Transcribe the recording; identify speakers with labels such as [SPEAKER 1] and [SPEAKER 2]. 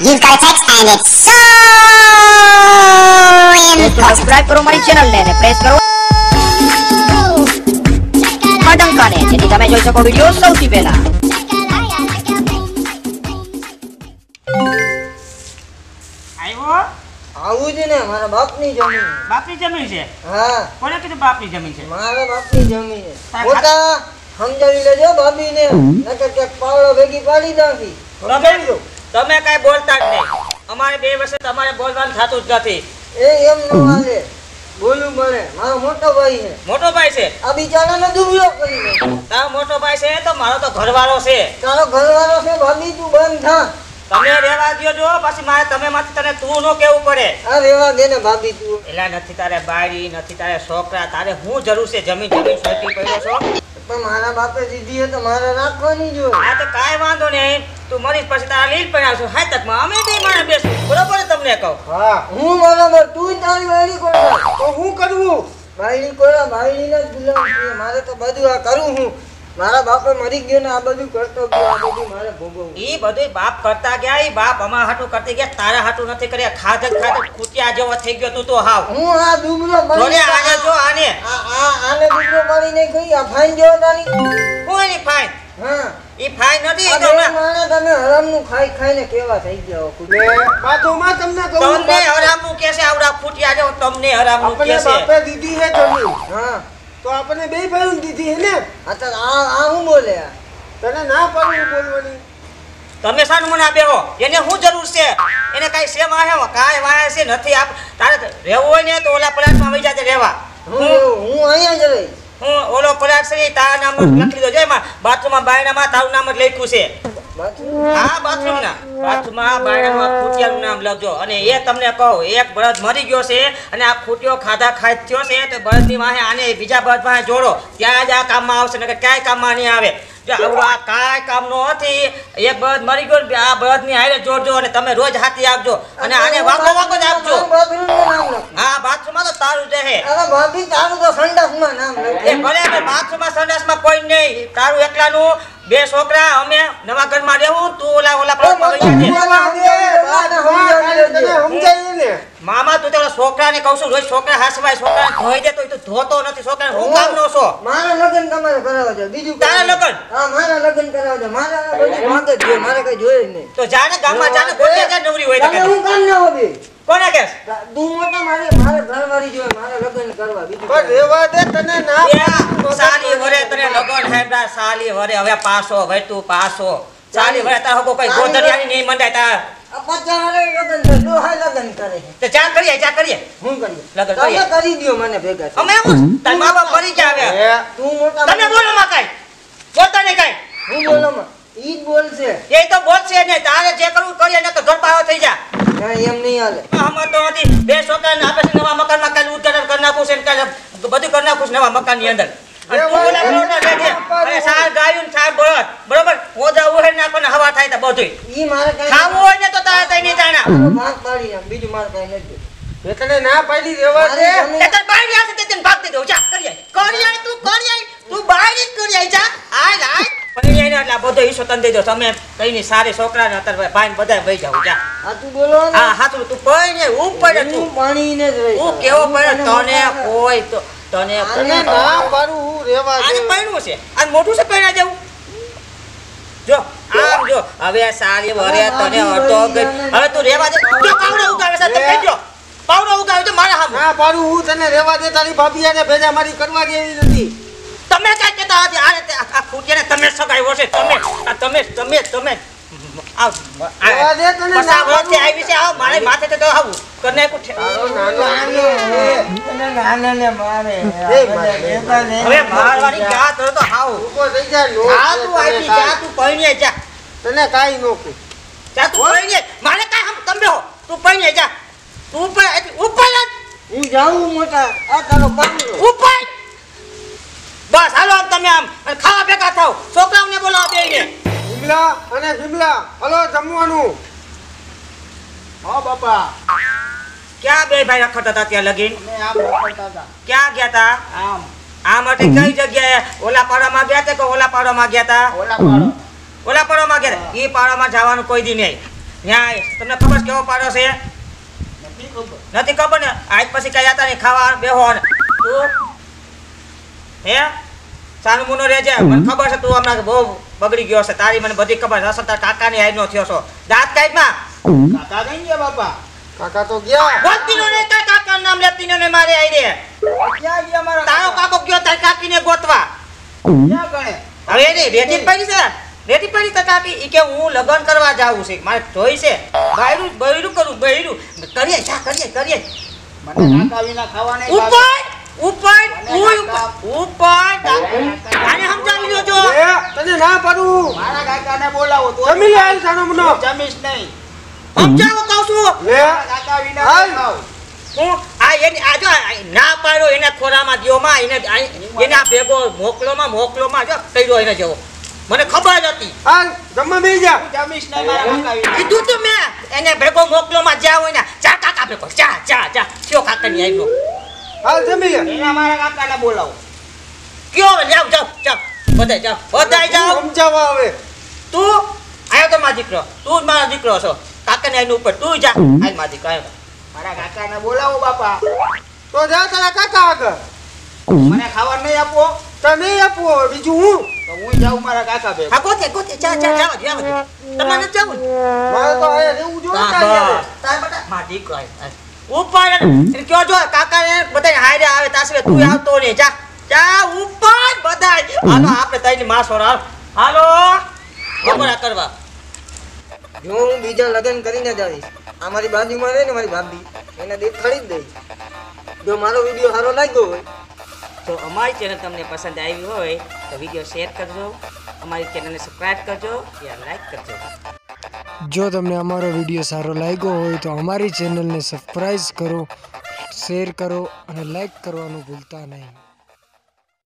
[SPEAKER 1] You've got a text and it's so important.
[SPEAKER 2] Subscribe કરો મારી ચેનલને અને પ્રેસ કરો. ઘંટંકાને જેથી તમે જોઈ શકો વિડિયો સૌથી પહેલા.
[SPEAKER 3] આવ્યો?
[SPEAKER 4] આવું છે ને મારા બાપની જમીન.
[SPEAKER 3] બાપની જમીન છે?
[SPEAKER 4] હા.
[SPEAKER 3] કોને કીધું બાપની જમીન છે?
[SPEAKER 4] મારા બાપની જમીન છે.
[SPEAKER 3] હા,
[SPEAKER 4] સમજાવી લેજો ભાભીને નકર ક્યાંક પાવડો ભેગી પાડી નાખી. સમજાવી દો
[SPEAKER 3] તમે કઈ બોલતા જ નહીં. અમારે બે વર્ષે તમારે બોલવાનું થતું જ નથી.
[SPEAKER 4] એ એમ ન હાલે બોલું પડે મારો મોટો ભાઈ છે.
[SPEAKER 3] મોટો ભાઈ છે?
[SPEAKER 4] આ બિચારાને દુબળો કરી.
[SPEAKER 3] તારો મોટો ભાઈ છે તો મારો તો ઘરવાળો છે.
[SPEAKER 4] તારો ઘરવાળો છે ભાભી તું બંધ થા.
[SPEAKER 3] તમે રહેવા દ્યો જો પછી મારે તમે માંથી તને તું નો કેવું પડે.
[SPEAKER 4] આ રેવા દે ને ભાભી તું.
[SPEAKER 3] એલા નથી તારે બારી નથી તારે છોકરા તારે હું જરૂર છે? જમીન જમીન સોટી પડ્યો છો?
[SPEAKER 4] પણ મારા બાપે દીધી તો મારે રાખવાની જો હા
[SPEAKER 3] આ તો કાંઈ વાંધો નહીં તું મરીશ પછી તારા લીલ પડાવશું હા તક અમે બે માણસ બેસું. બરોબર તમને કહું?
[SPEAKER 4] હા હું બરાબર તું તારી બાયડી કોણ
[SPEAKER 5] તો હું કરવું?
[SPEAKER 4] બાયડી કોરા બાયડીને જ ગુલામ મારે તો બધું આ કરું હું. મારા બાપે મરી ગયો ને આ બધું કરતો ગયો આ બધું મારે ભોગવવું.
[SPEAKER 3] ઈ બધું બાપ કરતા ગયા ઈ બાપ અમારા હાટું કરતી ગયા તારા હાટું નથી કર્યા. ખાધ ખાધ કુતિયા જેવો થઈ ગયો તું તો હાવ.
[SPEAKER 4] હું આ દુબળો
[SPEAKER 3] જોને આને જો આને.
[SPEAKER 4] આ આને દુબળો પડી નહીં ગઈ આ ફાઈન જેવો
[SPEAKER 3] તાની. એની ફાઈન?
[SPEAKER 4] હા.
[SPEAKER 3] ઈ ફાઈન નથી તો
[SPEAKER 4] બે
[SPEAKER 3] હમણાં?
[SPEAKER 4] માણસ તમે ખાઈ ખાઈને કેવા થઈ ગયા કુલે
[SPEAKER 5] પાછો માં તમને કહું
[SPEAKER 3] તમને હરામનું કેસે આવડા ફૂટ્યા જેવો તમને હરામનું કેસે
[SPEAKER 5] બાપે દીધી હે તમને
[SPEAKER 4] હા.
[SPEAKER 5] તો આપણને બે ભાઈઓ દીધી હે ને?
[SPEAKER 4] આ તો આ આ હું બોલે?
[SPEAKER 5] તને ના પાડું બોલવાની?
[SPEAKER 3] તમે શાનું મને બેહો. એને શું જરૂર છે? એને કાંઈ છે વાહે? કાંઈ વાહે છે નથી. આપ તારે રહેવું હોય ને તો ઓલા પલાટમાં આવી જાતે રહેવા.
[SPEAKER 4] હું હું અહીંયા જ રહીશ.
[SPEAKER 3] હું ઓલો પલાટ છે તારા નામ જ લખી દો એમાં બાથરૂમમાં બાયણામાં તારું નામ જ લખ્યું છે. હા, બાથરૂમના. બાથરૂમમાં બાયણામાં ખૂટિયાનું નામ લખજો. અને એ તમને કહું, એક બળદ મરી ગયો છે અને આ ખૂટ્યો ખાધા ખાઈ થયો છે, તો બળદની વાહે આને બીજા બળદ વાહે જોડો. ત્યાં જ આ કામમાં આવશે, નકર ક્યાંય કામમાં નહીં આવે. જો આવું આ કાંઈ કામનો નથી. એક બળદ મરી ગયો ને આ બળદની હારે જોડજો અને તમે રોજ હાથી આપજો. અને આને વાંકો વાંકો જ આપજો.
[SPEAKER 4] મારું બાથરૂમનું નામ લખ.
[SPEAKER 3] હા બાથરૂમમાં તો તારું જ રહે.
[SPEAKER 4] ભાભી તારું તો સંડાસમાં નામ
[SPEAKER 3] એ ભલે અમે બાથરૂમમાં સંડાસમાં કોઈ નહીં. તારું એકલાનું બે છોકરા અમે નવા ઘરમાં રહેવું તું ઓલા ઓલા પ્લોટમાં વહી જજે.
[SPEAKER 5] બોલવા દે, વાત વાત તારે તને સમજાય ને?
[SPEAKER 3] મામા તું તેલા છોકરાને કહું છું રોજ છોકરા હાસવાય છોકરાને ધોઈ દે તો તું ધોતો નથી છોકરાને હું કામ નો છો.
[SPEAKER 4] મારા લગ્ન તમારે કરાવવા છે. બીજું
[SPEAKER 3] તારા. લગ્ન?
[SPEAKER 4] હા મારા લગ્ન કરાવવા છે. મારા બધી માંગ જ જોઈએ મારે કઈ જોઈએ નહીં.
[SPEAKER 3] તો જાને ગામમાં જાને પોતે જા નવરી હોય તો
[SPEAKER 4] હું કામ ના હોબી
[SPEAKER 3] કોને કે?
[SPEAKER 4] તું મોટા મારે મારે ઘરવાળી જોઈએ મારે લગ્ન કરવા બીજું
[SPEAKER 5] પણ રેવા દે તને ના
[SPEAKER 3] સાલી વરે તને લગન હેબડા સાલી વરે. હવે પાસો હવે તું પાસો સાલી વરે તા હકો કોઈ ગોદરિયાની નહીં મંડાય તાર તો
[SPEAKER 4] હે, તું
[SPEAKER 3] કાંઈ?
[SPEAKER 4] હું બોલો ઈ જ બોલશે.
[SPEAKER 3] એ તો બોલશે ને તારે જે કરવું કરીએ ને તો થઈ જા.
[SPEAKER 4] એમ નહીં હાલે.
[SPEAKER 3] આમાં તો બે છોકરાને આપે છે નવા મકાનમાં કાલે ઉદ્ઘાટન કરી નાખું છે ને કાલે બધું કરી નાખું છે નવા મકાનની અંદર. અને તું ઓલા પ્લોટમાં રહેજે. સાર ગાયું ને સાર બળદ બરોબર? ઓજા ઉહેડ નાખો ને હવા થાય તો બધું.
[SPEAKER 4] ઈ મારે કઈ
[SPEAKER 3] ખાવું હોય ને તો તારે તઈ નહીં જાણા
[SPEAKER 4] માર પાડી બીજું માર કઈ નથી.
[SPEAKER 5] એટલે ના પાડી દેવા દે.
[SPEAKER 4] એટલે
[SPEAKER 3] તે બાયડી આવશે તે તને ભાગતી દઉં. જા કરી આય. કરી આય તું કરી આય. તું બાયડી જ કરી આય. જા. આય આય. પણ એને એટલે બધો ઈસો તને દો તમે કઈ ની સારી છોકરાને અત્યારે ભાઈ બધા વહી જાવ જા.
[SPEAKER 4] આ તું બોલો હા
[SPEAKER 3] હા હાથું તું પડી ને ઉપર તું
[SPEAKER 4] પાણી ને જ રહીશ.
[SPEAKER 3] હું કેવો પડે તને કોઈ તો તને
[SPEAKER 5] તને ના પાડું રેવા દે આને
[SPEAKER 3] પૈણું છે? આ મોટું છે પૈણા જેવું? જો આમ જો. હવે સારી વરે તને ગઈ હવે તું રેવા દે. જો પાવડો ઉગાવે છે તો કહેજો પાવડો ઉગાવે તો મારા હામ.
[SPEAKER 5] ના પારું હું તને રેવા દે. તારી ભાભીયાને ભેજા મારી કરવા દેવી નથી.
[SPEAKER 3] તમે કાંઈ કહેતા હતી આ આ ખૂટીને તમે સગાઈ છે. તમે આ તમે તમે તમે આવ
[SPEAKER 5] રેવા દે તને
[SPEAKER 3] પસા વખતે આવી છે. આવ મારે માથે તો આવું. કરને
[SPEAKER 5] નાનો
[SPEAKER 4] મારે.
[SPEAKER 3] હવે મારવાની તો હાવ.
[SPEAKER 5] થઈ જા નો
[SPEAKER 3] જા તું આવી જા તું પૈણે જા.
[SPEAKER 5] તને કાઈ નો કે
[SPEAKER 3] જા તું પૈણે મારે કાઈ હમ તમે હો. તું પૈણે જા. તું ઉપર ઉપર
[SPEAKER 4] હું જાઉં મોટા આ તારો પાંગડો
[SPEAKER 3] ઉપર બસ હાલો આમ તમે આમ. ખાવા ભેગા થાવ. છોકરાઓને બોલાવો બેયને
[SPEAKER 5] વિમલા અને વિમલા હલો જમવાનું. હા બાપા.
[SPEAKER 3] ક્યાં બે ભાઈ રખડતા હતા ત્યાં લગીન?
[SPEAKER 5] આમ હતા.
[SPEAKER 3] ક્યાં ગયા હતા
[SPEAKER 5] આમ.
[SPEAKER 3] આ માટે કઈ જગ્યાએ? ઓલા પાડામાં ગયા કે ઓલા પાડામાં ગયા હતા
[SPEAKER 5] ઓલા પાડો
[SPEAKER 3] ઓલા પાડામાં ગયા તા? ઈ પાડામાં જવાનું કોઈ દી નહીં. ન્યાય. તમને ખબર કેવો પાડો છે?
[SPEAKER 6] નથી ખબર.
[SPEAKER 3] ને? આજ પછી કઈ હતા નહીં. ખાવા બેહો તું? હે? સાનું મુનો રહેજે મને ખબર છે તું હમણાં બહુ બગડી ગયો છે તારી મને બધી ખબર છે. તાર કાકાની હાઈનો થયો છો દાંત કાઢમાં
[SPEAKER 6] કાકા કઈ ગયા બાપા?
[SPEAKER 5] કાકા તો ગયા.
[SPEAKER 3] બોલતી નો ને કાકા નામ લેતી નો ને મારે આઈ રે.
[SPEAKER 6] ક્યાં ગયા મારા
[SPEAKER 3] તારો કાકો? ગયો તાર કાકીને ગોતવા.
[SPEAKER 6] ક્યાં ગણે?
[SPEAKER 3] હવે એની રેતી પડી છે. રેતી પડી તો કાકી. ઈ કે હું લગ્ન કરવા જાવું છે. મારે જોઈ છે. બૈરું બૈરું કરું બૈરું. કરીએ જા કરીએ કરીએ.
[SPEAKER 6] મને કાકા વિના ખાવા નહીં
[SPEAKER 3] ઉપર ઉપર ઉપર. આને સમજાવી લો જો
[SPEAKER 5] તને ના પાડું.
[SPEAKER 6] મારા કાકાને બોલાવો તો.
[SPEAKER 5] જમી લે સાનો મનો.
[SPEAKER 6] જમીશ નહીં.
[SPEAKER 3] સમજાવો કહું છું.
[SPEAKER 5] લે.
[SPEAKER 6] કાકા વિના ખાવ.
[SPEAKER 3] હું આ એની આ જો ના પાડો એને ખોરામાં દ્યો માં એને એને આ ભેગો મોકલોમાં મોકલોમાં જો કર્યો એને જેવો. મને ખબર હતી.
[SPEAKER 5] હાલ જમવા બેસી જા.
[SPEAKER 6] જમીશ નહીં મારા કાકા વિના.
[SPEAKER 3] કીધું તું મેં એને ભેગો મોકલોમાં જ્યાં હોય ને ચા કાકા ભેગો ચા ચા ચા કયો કાકાની આઈનો.
[SPEAKER 5] હાલ જમી લે.
[SPEAKER 6] એના મારા કાકાને બોલાવો.
[SPEAKER 3] કયો જાવ જાવ જાવ બધાય જાવ બધાય જાવ
[SPEAKER 5] સમજાવવા હવે
[SPEAKER 3] તું? આયો તો મારો દીકરો. તું મારો દીકરો છો. કાકાને આઈને ઉપર તું જા. આઈ મારો દીકરો આયો.
[SPEAKER 6] મારા કાકાને બોલાવો બાપા.
[SPEAKER 5] તો જા તારા કાકા આગળ.
[SPEAKER 6] મને ખાવા નહીં આપો.
[SPEAKER 5] તો નહીં આપો બીજું હું?
[SPEAKER 6] તો હું જાઉં મારા કાકા ભેગો.
[SPEAKER 3] હા ગોતે ગોતે. ચા ચા જાવ જાવ તમારે જવું
[SPEAKER 5] મારે તો અહીંયા રહેવું જોઈએ તારી હારે.
[SPEAKER 3] મારો દીકરો આયો, આયો. ઉપર એને કયો જો કાકાને બધાય હારે આવે તાસવે તું આવતો નહીં. જા. જા ઉપર બધા હાલો આપણે તઈની માસો સોરા હાલો. બપોરા કરવા.
[SPEAKER 5] જો હું બીજા લગ્ન કરીને જ આવીશ આ મારી બાજુમાં રહે ને મારી ભાભી એને દેખાડી જ દઈશ જો મારો વીડિયો સારો લાગ્યો હોય.
[SPEAKER 3] તો અમારી ચેનલ તમને પસંદ આવી હોય તો વીડિયો શેર કરજો. અમારી ચેનલને સબસ્ક્રાઈબ કરજો યા લાઈક કરજો.
[SPEAKER 7] જો તમને અમારો વીડિયો સારો લાગ્યો હોય તો અમારી ચેનલને સબસ્ક્રાઈબ કરો શેર કરો અને લાઈક કરવાનું ભૂલતા નહીં.